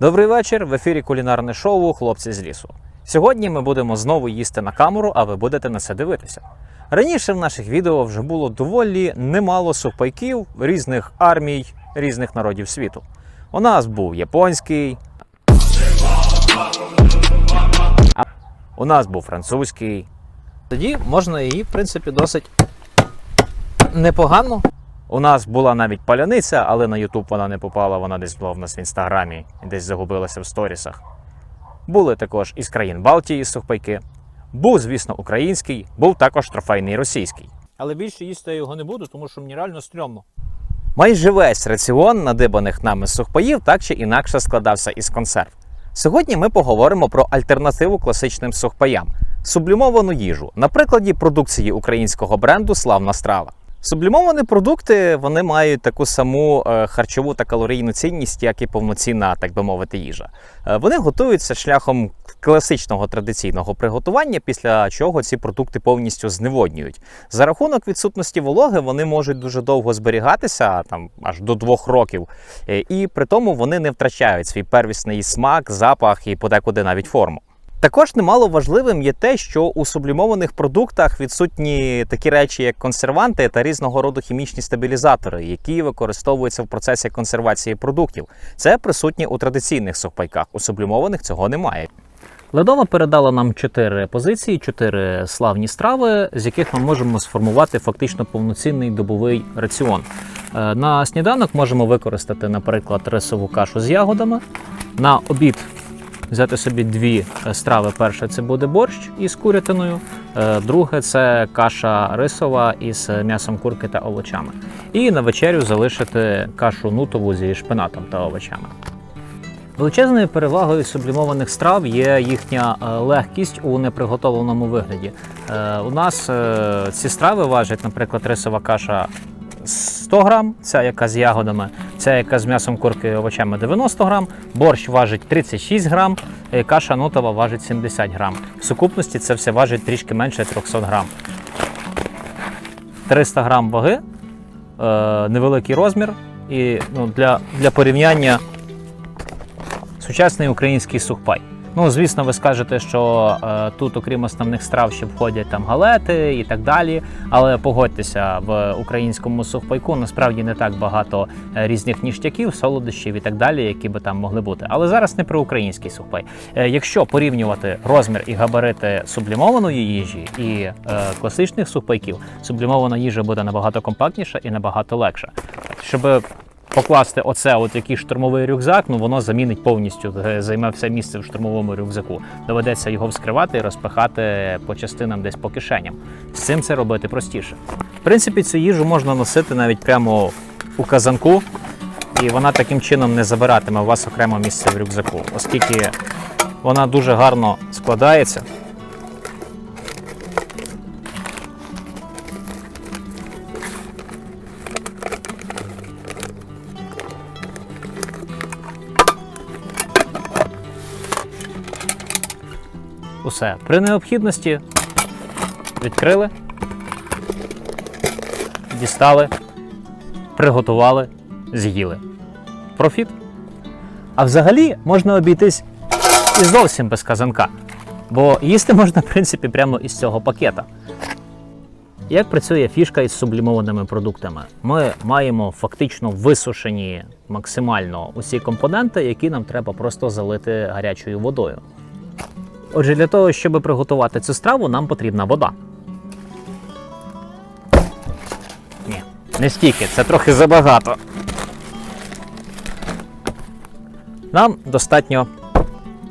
Добрий вечір. В ефірі кулінарне шоу Хлопці з лісу. Сьогодні ми будемо знову їсти на камеру, а ви будете на це дивитися. Раніше в наших відео вже було доволі немало сухпайків різних армій, різних народів світу. У нас був японський. У нас був французький. Тоді можна її, в принципі, досить непогано. У нас була навіть паляниця, але на Ютуб вона не попала, вона десь була в нас в інстаграмі десь загубилася в сторісах. Були також із країн Балтії сухпайки. Був, звісно, український, був також трофейний російський. Але більше їсти я його не буду, тому що мені реально стрьомно. Майже весь раціон надибаних нами сухпаїв так чи інакше складався із консерв. Сьогодні ми поговоримо про альтернативу класичним сухпаям сублімовану їжу на прикладі продукції українського бренду Славна страва. Сублімовані продукти вони мають таку саму е, харчову та калорійну цінність, як і повноцінна, так би мовити, їжа. Е, вони готуються шляхом класичного традиційного приготування, після чого ці продукти повністю зневоднюють. За рахунок відсутності вологи вони можуть дуже довго зберігатися, там аж до двох років, е, і при тому вони не втрачають свій первісний смак, запах і подекуди навіть форму. Також немало важливим є те, що у сублімованих продуктах відсутні такі речі, як консерванти та різного роду хімічні стабілізатори, які використовуються в процесі консервації продуктів. Це присутнє у традиційних сухпайках. У сублімованих цього немає. Ледова передала нам чотири позиції, чотири славні страви, з яких ми можемо сформувати фактично повноцінний добовий раціон. Е, На сніданок можемо використати, наприклад, рисову кашу з ягодами. На обід взяти собі дві е, страви. Перше це буде борщ із курятиною, е, друге це каша рисова із м'ясом курки та овочами. І на вечерю залишити кашу нутову зі шпинатом та овочами. Величезною перевагою сублімованих страв є їхня е, легкість у неприготовленому вигляді. У нас ці страви важать, наприклад, рисова каша 100 грам, ця яка з ягодами, ця яка з м'ясом курки овочами 90 грам, борщ важить 36 грам, каша нотова важить 70 грам. В сукупності це все важить трішки менше 300 грам. 300 грам ваги, е, невеликий розмір, і ну, для, для порівняння сучасний український сухпай. Ну, звісно, ви скажете, що е, тут, окрім основних страв, ще входять там галети і так далі. Але погодьтеся, в українському сухпайку насправді не так багато е, різних ніштяків, солодощів і так далі, які би там могли бути. Але зараз не про український сухпай. Е, якщо порівнювати розмір і габарити сублімованої їжі і е, класичних сухпайків, сублімована їжа буде набагато компактніша і набагато легша. Щоб покласти оце, от який штурмовий рюкзак, ну воно замінить повністю, е, займе все місце в штурмовому рюкзаку. Доведеться його вскривати і розпихати по частинам десь по кишеням. З цим це робити простіше. В принципі, цю їжу можна носити навіть прямо у казанку, і вона таким чином не забиратиме у вас окремо місце в рюкзаку, оскільки вона дуже гарно складається. Усе. При необхідності відкрили, дістали, приготували, з'їли. Профіт. А взагалі можна обійтись і зовсім без казанка. Бо їсти можна, в принципі, прямо із цього пакета. Як працює фішка із сублімованими продуктами? Ми маємо фактично висушені максимально усі компоненти, які нам треба просто залити гарячою водою. Отже, для того, щоб приготувати цю страву, нам потрібна вода. Ні, не стільки, це трохи забагато. Нам достатньо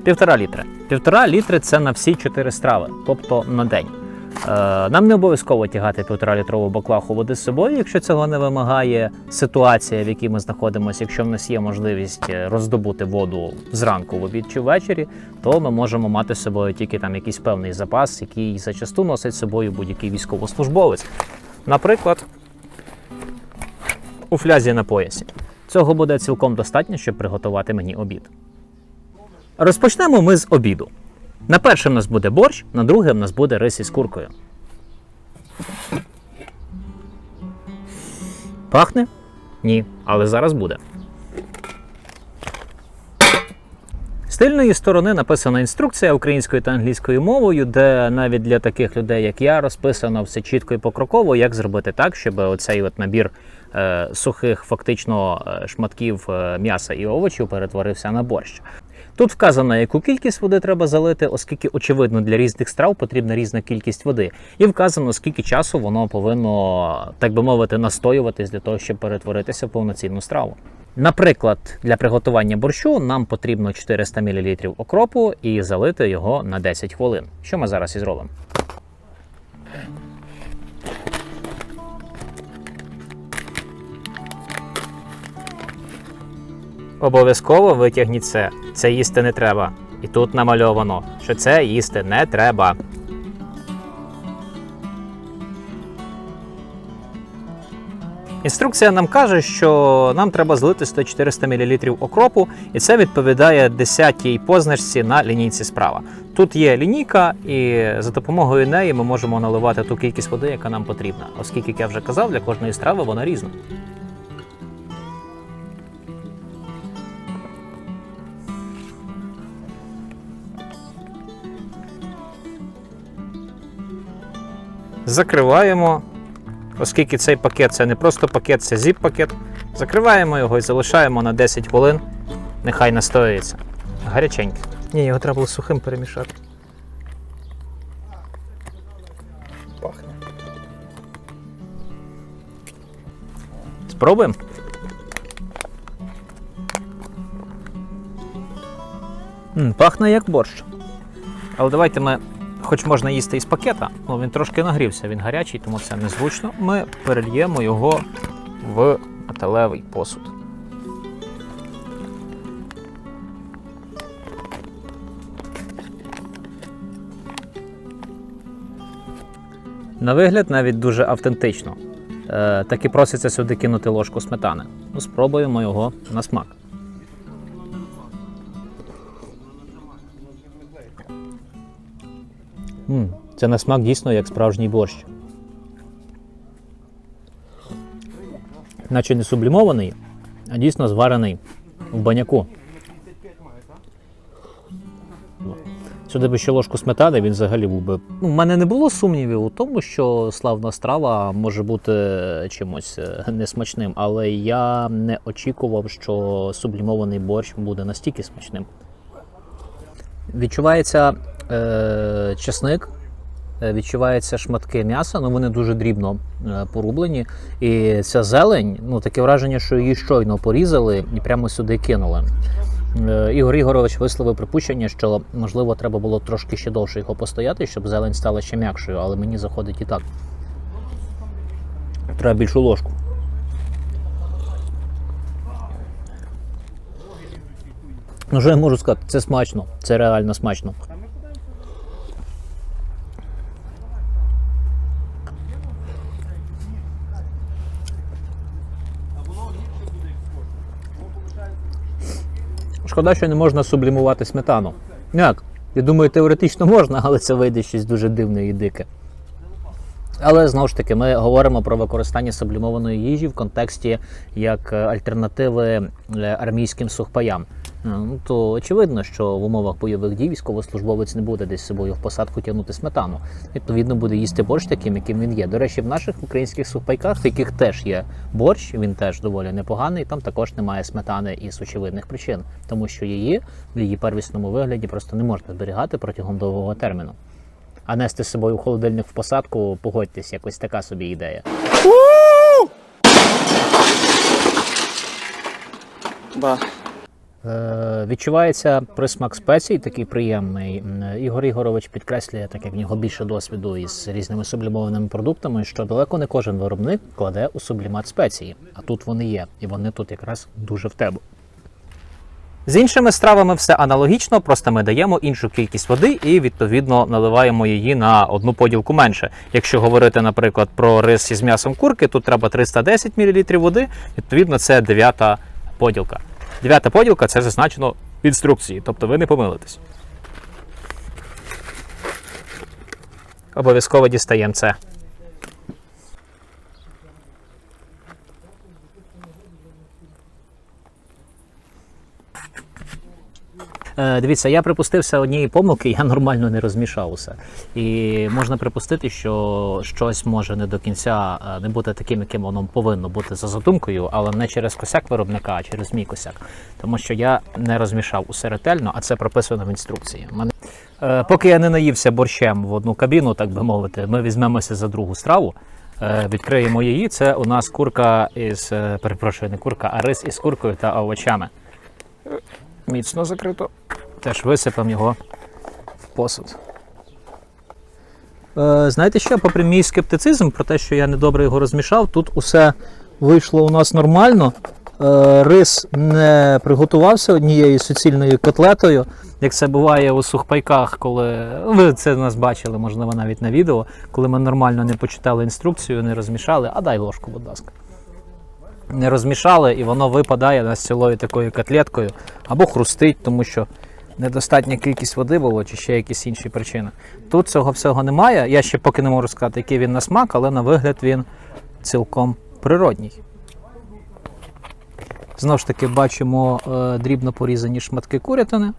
півтора літри. Півтора літри це на всі чотири страви, тобто на день. Е, Нам не обов'язково тягати півтора літрову баклаху води з собою, якщо цього не вимагає ситуація, в якій ми знаходимося. Якщо в нас є можливість е, роздобути воду зранку, в обід чи ввечері, то ми можемо мати з собою тільки там якийсь певний запас, який зачасту носить з собою будь-який військовослужбовець. Наприклад, у флязі на поясі. Цього буде цілком достатньо, щоб приготувати мені обід. Розпочнемо ми з обіду. На перше в нас буде борщ, на друге в нас буде рис із куркою. Пахне? Ні, але зараз буде. З тильної сторони написана інструкція українською та англійською мовою, де навіть для таких людей, як я, розписано все чітко і покроково, як зробити так, щоб оцей от набір е, сухих фактично е, шматків е, м'яса і овочів перетворився на борщ. Тут вказано, яку кількість води треба залити, оскільки, очевидно, для різних страв потрібна різна кількість води, і вказано, скільки часу воно повинно, так би мовити, настоюватись для того, щоб перетворитися в повноцінну страву. Наприклад, для приготування борщу нам потрібно 400 мл окропу і залити його на 10 хвилин. Що ми зараз і зробимо. Обов'язково витягніть це. Це їсти не треба. І тут намальовано, що це їсти не треба. Інструкція нам каже, що нам треба злити 100-400 мл окропу, і це відповідає 10-й позначці на лінійці справа. Тут є лінійка, і за допомогою неї ми можемо наливати ту кількість води, яка нам потрібна. Оскільки, як я вже казав, для кожної страви вона різна. Закриваємо оскільки цей пакет це не просто пакет, це зіп-пакет. Закриваємо його і залишаємо на 10 хвилин. Нехай настоюється. Гаряченьке. Ні, його треба було сухим перемішати. Пахне. Спробуємо. М, пахне як борщ. Але давайте ми, хоч можна їсти із пакета, але він трошки нагрівся, він гарячий, тому це незручно. Ми перельємо його в металевий посуд. На вигляд навіть дуже автентично. Е, так і проситься сюди кинути ложку сметани. Ну, спробуємо його на смак. Це на смак дійсно як справжній борщ. Наче не сублімований, а дійсно зварений в баняку. Сюди би ще ложку сметани, він взагалі був би. Ну, У мене не було сумнівів у тому, що славна страва може бути чимось е, несмачним, але я не очікував, що сублімований борщ буде настільки смачним. Відчувається е, чесник, е, відчуваються шматки м'яса, ну вони дуже дрібно е, порублені. І ця зелень, ну таке враження, що її щойно порізали і прямо сюди кинули. Е, Ігор Ігорович висловив припущення, що можливо треба було трошки ще довше його постояти, щоб зелень стала ще м'якшою, але мені заходить і так. Треба більшу ложку. Ну, що я можу сказати, це смачно, це реально смачно. Шкода, що не можна сублімувати сметану. Як? Я думаю, теоретично можна, але це вийде щось дуже дивне і дике. Але знову ж таки, ми говоримо про використання сублімованої їжі в контексті як е, альтернативи е, армійським сухпаям. Ну то очевидно, що в умовах бойових дій військовослужбовець не буде десь з собою в посадку тягнути сметану. Відповідно, буде їсти борщ таким, яким він є. До речі, в наших українських сухпайках, в яких теж є борщ, він теж доволі непоганий. Там також немає сметани із очевидних причин, тому що її в її первісному вигляді просто не можна зберігати протягом довгого терміну. А нести з собою в холодильник в посадку, погодьтесь, якось така собі ідея. Ба. Е, відчувається присмак спецій, такий приємний. Ігор Ігорович підкреслює, так як в нього більше досвіду із різними сублімованими продуктами, що далеко не кожен виробник кладе у сублімат спеції. А тут вони є, і вони тут якраз дуже в тебе. З іншими стравами все аналогічно, просто ми даємо іншу кількість води і відповідно наливаємо її на одну поділку менше. Якщо говорити, наприклад, про рис із м'ясом курки, тут треба 310 мл води, відповідно, це дев'ята поділка. Дев'ята поділка це зазначено в інструкції, тобто ви не помилитесь. Обов'язково дістаємо це. Дивіться, я припустився однієї помилки, я нормально не розмішав усе. І можна припустити, що щось може не до кінця е, не бути таким, яким воно повинно бути за задумкою, але не через косяк виробника, а через мій косяк. Тому що я не розмішав усе ретельно, а це прописано в інструкції. Мене... Е, поки я не наївся борщем в одну кабіну, так би мовити, ми візьмемося за другу страву. Е, Відкриємо її. Це у нас курка із е, перепрошую, не курка, а рис із куркою та овочами. Міцно закрито. Теж висипемо його в посуд. Е, знаєте що, попри мій скептицизм про те, що я недобре його розмішав, тут усе вийшло у нас нормально. Е, рис не приготувався однією суцільною котлетою, як це буває у сухпайках, коли ви це нас бачили, можливо, навіть на відео, коли ми нормально не почитали інструкцію, не розмішали. А дай ложку, будь ласка. Не розмішали, і воно випадає на цілою такою котлеткою або хрустить, тому що недостатня кількість води було, чи ще якісь інші причини. Тут цього всього немає. Я ще поки не можу сказати, який він на смак, але на вигляд він цілком природній. Знову ж таки, бачимо е, дрібно порізані шматки курятини.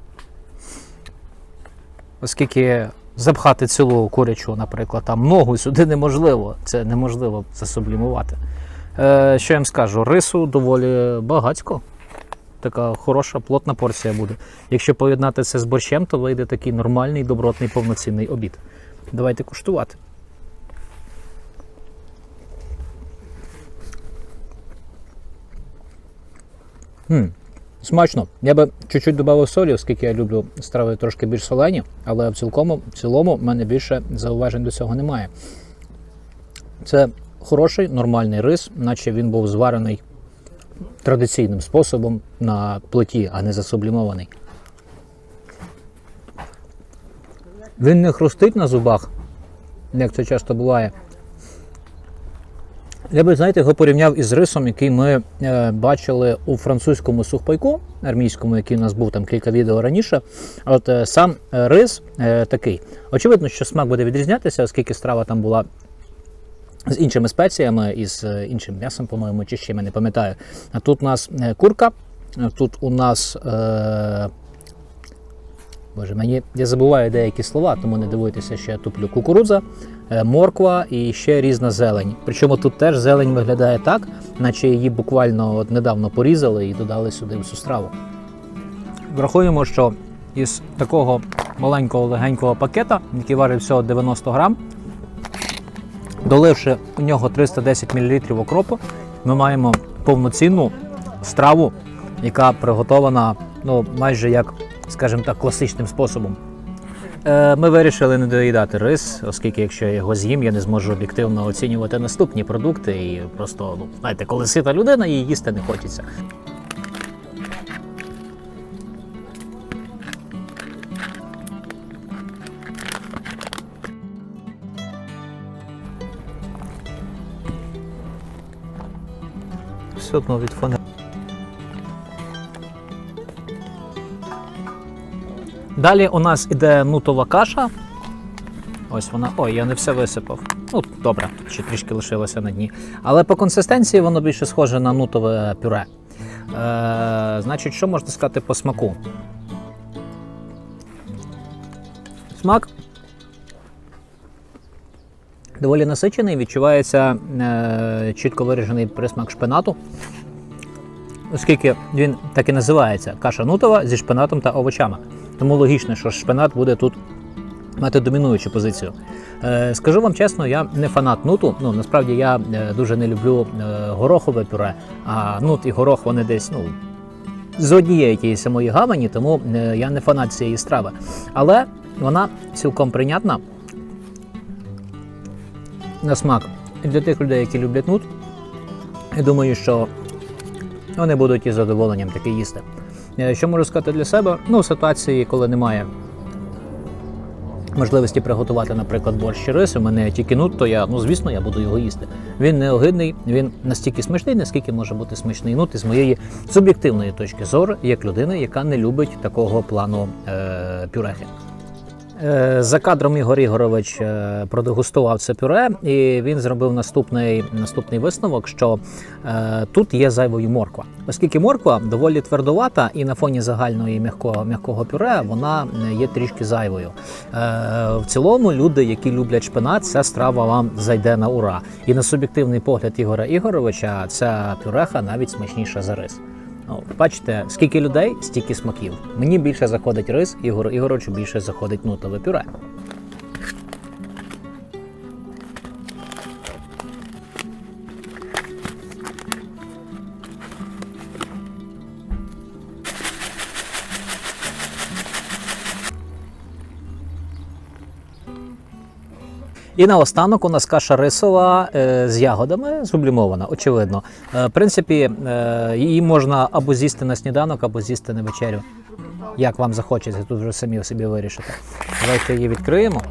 Оскільки запхати цілу курячу, наприклад, там ногу сюди неможливо, це неможливо засублімувати. Е, що я вам скажу? Рису доволі багацько. Така хороша, плотна порція буде. Якщо поєднати це з борщем, то вийде такий нормальний, добротний, повноцінний обід. Давайте куштувати. М, Смачно. Я би чуть-чуть додав солі, оскільки я люблю страви трошки більш солені, але в цілкому, в цілому в мене більше зауважень до цього немає. Це хороший, нормальний рис, наче він був зварений традиційним способом на плиті, а не засублімований. Він не хрустить на зубах, як це часто буває. Я би, знаєте, його порівняв із рисом, який ми е, бачили у французькому сухпайку армійському, який у нас був там кілька відео раніше. От е, сам е, рис такий. Очевидно, що смак буде відрізнятися, оскільки страва там була з іншими спеціями і з е, іншим м'ясом, по-моєму, чи ще я не пам'ятаю. А тут у нас е, курка, е, тут у нас. Е, Боже, мені я забуваю деякі слова, тому не дивуйтеся, що я туплю кукурудза, морква і ще різна зелень. Причому тут теж зелень виглядає так, наче її буквально от недавно порізали і додали сюди в цю страву. Врахуємо, що із такого маленького легенького пакета, який варить всього 90 грам, доливши у нього 310 мл окропу, ми маємо повноцінну страву, яка приготована ну, майже як, скажімо так, класичним способом. Е, Ми вирішили не доїдати рис, оскільки якщо я його з'їм, я не зможу об'єктивно оцінювати наступні продукти. І просто, ну, знаєте, коли сита людина, її їсти не хочеться. Все від фони. Далі у нас іде нутова каша. Ось вона. Ой, я не все висипав. Ну, добре, ще трішки лишилося на дні. Але по консистенції воно більше схоже на нутове пюре. Е, значить, що можна сказати по смаку? Смак доволі насичений, відчувається е, чітко виражений присмак шпинату. Оскільки він так і називається каша нутова зі шпинатом та овочами. Тому логічно, що шпинат буде тут мати домінуючу позицію. Е, скажу вам чесно, я не фанат нуту. Ну насправді я е, дуже не люблю е, горохове пюре, а нут і горох вони десь ну, з однієї тієї самої гавані, тому е, я не фанат цієї страви. Але вона цілком прийнятна на смак для тих людей, які люблять нут. Я думаю, що вони будуть із задоволенням таке їсти. Е, Що можу сказати для себе? Ну, в ситуації, коли немає можливості приготувати, наприклад, борщ чи рис, у мене тільки нут, то я, ну звісно, я буду його їсти. Він не огидний, він настільки смачний, наскільки може бути смачний нут із моєї суб'єктивної точки зору, як людини, яка не любить такого плану е- пюрехи. Е, За кадром Ігор Ігорович е, продегустував це пюре, і він зробив наступний, наступний висновок, що е, тут є зайвою морква. Оскільки морква доволі твердувата, і на фоні загальної м'якого, м'якого пюре вона е, є трішки зайвою. Е, в цілому, люди, які люблять шпинат, ця страва вам зайде на ура. І на суб'єктивний погляд Ігора Ігоровича, ця пюреха навіть смачніша за рис. Бачите, скільки людей, стільки смаків. Мені більше заходить рис, Ігору Ігорочу більше заходить нутове пюре. І наостанок у нас каша рисова е, з ягодами, сублімована, очевидно. Е, в принципі, е, її можна або з'їсти на сніданок, або з'їсти на вечерю. Як вам захочеться, тут вже самі собі вирішите. Давайте її відкриємо.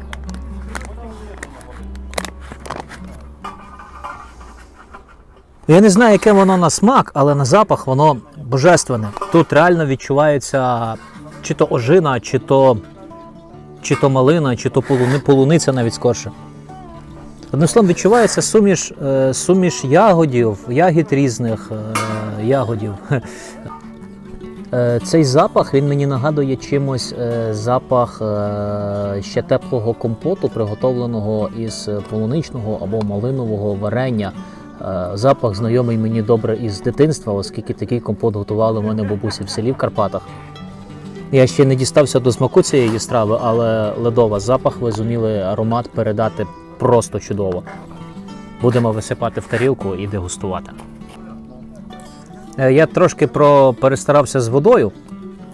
Я не знаю, яке воно на смак, але на запах воно божественне. Тут реально відчувається чи то ожина, чи то, чи то малина, чи то полуни, полуниця навіть скорше. Одним словом, відчувається суміш, е, суміш ягодів, ягід різних е, ягодів. Е, Цей запах він мені нагадує чимось запах ще теплого компоту, приготовленого із полуничного або малинового варення. Запах знайомий мені добре із дитинства, оскільки такий компот готували в мене бабусі в селі в Карпатах. Я ще не дістався до смаку цієї страви, але ледова запах ви зуміли аромат передати просто чудово. Будемо висипати в тарілку і дегустувати. Е, Я трошки про перестарався з водою,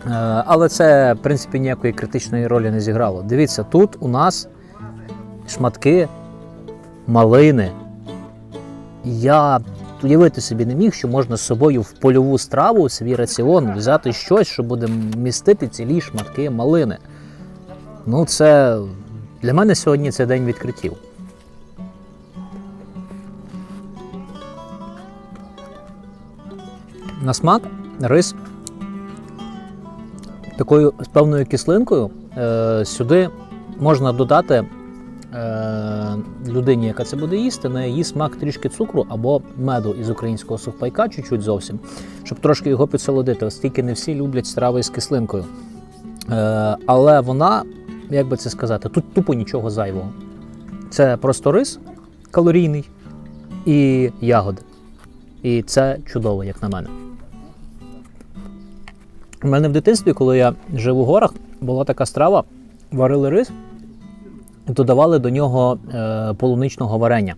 е, але це, в принципі, ніякої критичної ролі не зіграло. Дивіться, тут у нас шматки малини. Я уявити собі не міг, що можна з собою в польову страву, в свій раціон взяти щось, що буде містити цілі шматки малини. Ну, це для мене сьогодні це день відкриттів. На смак рис такою з певною кислинкою. Е, сюди можна додати е, людині, яка це буде їсти, на її смак трішки цукру або меду із українського сухпайка, чуть-чуть зовсім, щоб трошки його підсолодити, оскільки не всі люблять страви з кислинкою. Е, але вона, як би це сказати, тут тупо нічого зайвого. Це просто рис калорійний і ягоди. І це чудово, як на мене. У мене в дитинстві, коли я жив у горах, була така страва: варили рис і додавали до нього е, полуничного варення.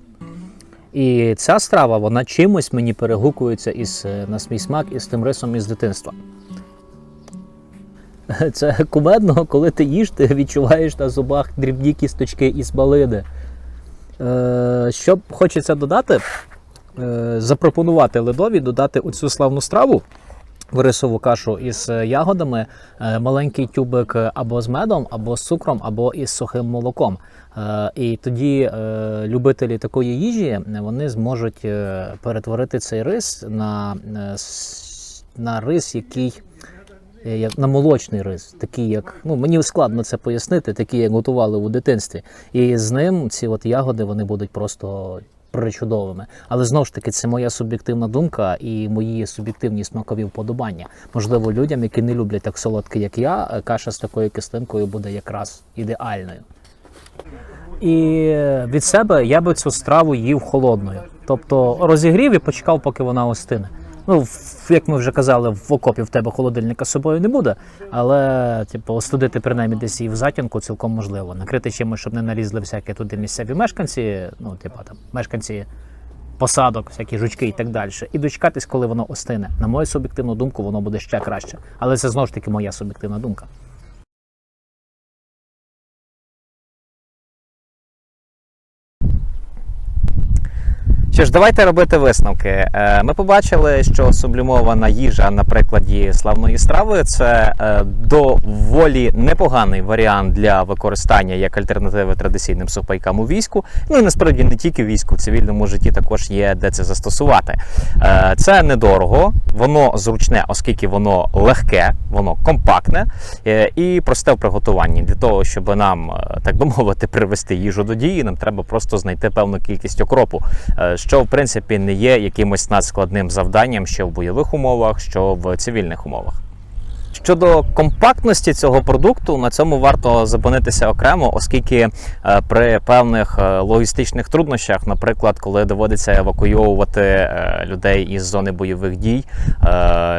І ця страва, вона чимось мені перегукується із, е, на свій смак із тим рисом із дитинства. Це кумедно, коли ти їш, ти відчуваєш на зубах дрібні кісточки із малини. Е, що хочеться додати, запропонувати ледові додати оцю славну страву в рисову кашу із е, ягодами, е, маленький тюбик або з медом, або з цукром, або із сухим молоком. Е, І тоді е, любителі такої їжі е, вони зможуть е, перетворити цей рис на, е, на рис, який. е, як на молочний рис, такий як ну мені складно це пояснити, такий як готували у дитинстві. І з ним ці от ягоди вони будуть просто причудовими. Але знову ж таки, це моя суб'єктивна думка і мої суб'єктивні смакові вподобання. Можливо, людям, які не люблять так солодке, як я, каша з такою кислинкою буде якраз ідеальною. І від себе я би цю страву їв холодною. Тобто розігрів і почекав, поки вона остине. Ну, як ми вже казали, в окопі в тебе холодильника з собою не буде, але типу, остудити принаймні десь її в затінку цілком можливо. Накрити чимось, щоб не налізли всякі туди місцеві мешканці, ну, типу там мешканці посадок, всякі жучки і так далі. І дочекатись, коли воно остине. На мою суб'єктивну думку, воно буде ще краще. Але це знову ж таки моя суб'єктивна думка. Що ж, давайте робити висновки. Е, Ми побачили, що сублімована їжа на прикладі славної страви це е, доволі непоганий варіант для використання як альтернативи традиційним сухпайкам у війську. Ну і насправді не тільки війську, в цивільному житті також є де це застосувати. Е, Це недорого, воно зручне, оскільки воно легке, воно компактне і просте в приготуванні. Для того, щоб нам, так би мовити, привести їжу до дії, нам треба просто знайти певну кількість окропу, що в принципі не є якимось надскладним завданням, що в бойових умовах, що в цивільних умовах. Щодо компактності цього продукту, на цьому варто зупинитися окремо, оскільки е, при певних е, логістичних труднощах, наприклад, коли доводиться евакуйовувати е, людей із зони бойових дій,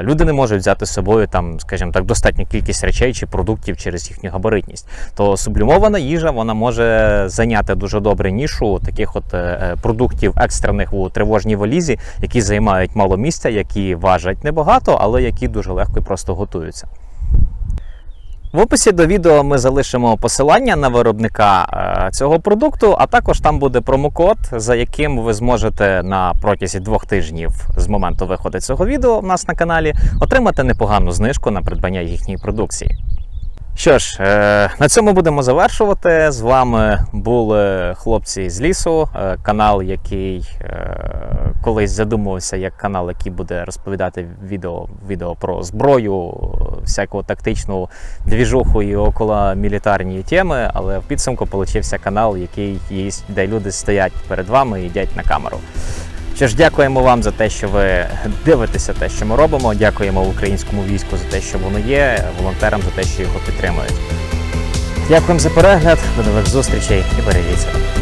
люди не можуть взяти з собою там, скажімо так, достатню кількість речей чи продуктів через їхню габаритність. То сублімована їжа вона може зайняти дуже добре нішу таких от продуктів екстрених у тривожній валізі, які займають мало місця, які важать небагато, але які дуже легко і просто готуються. В описі до відео ми залишимо посилання на виробника е, цього продукту, а також там буде промокод, за яким ви зможете на протязі двох тижнів з моменту виходу цього відео в нас на каналі отримати непогану знижку на придбання їхньої продукції. Що ж, е, на цьому будемо завершувати. З вами були хлопці з лісу, е, канал, який е, колись задумувався як канал, який буде розповідати відео, відео про зброю, всяку тактичну двіжуху і около мілітарні теми, але в підсумку получився канал, який є, де люди стоять перед вами і йдять на камеру. Що ж, дякуємо вам за те, що ви дивитеся те, що ми робимо. Дякуємо українському війську за те, що воно є, волонтерам за те, що його підтримують. Дякуємо за перегляд, до нових зустрічей і бережіть себе.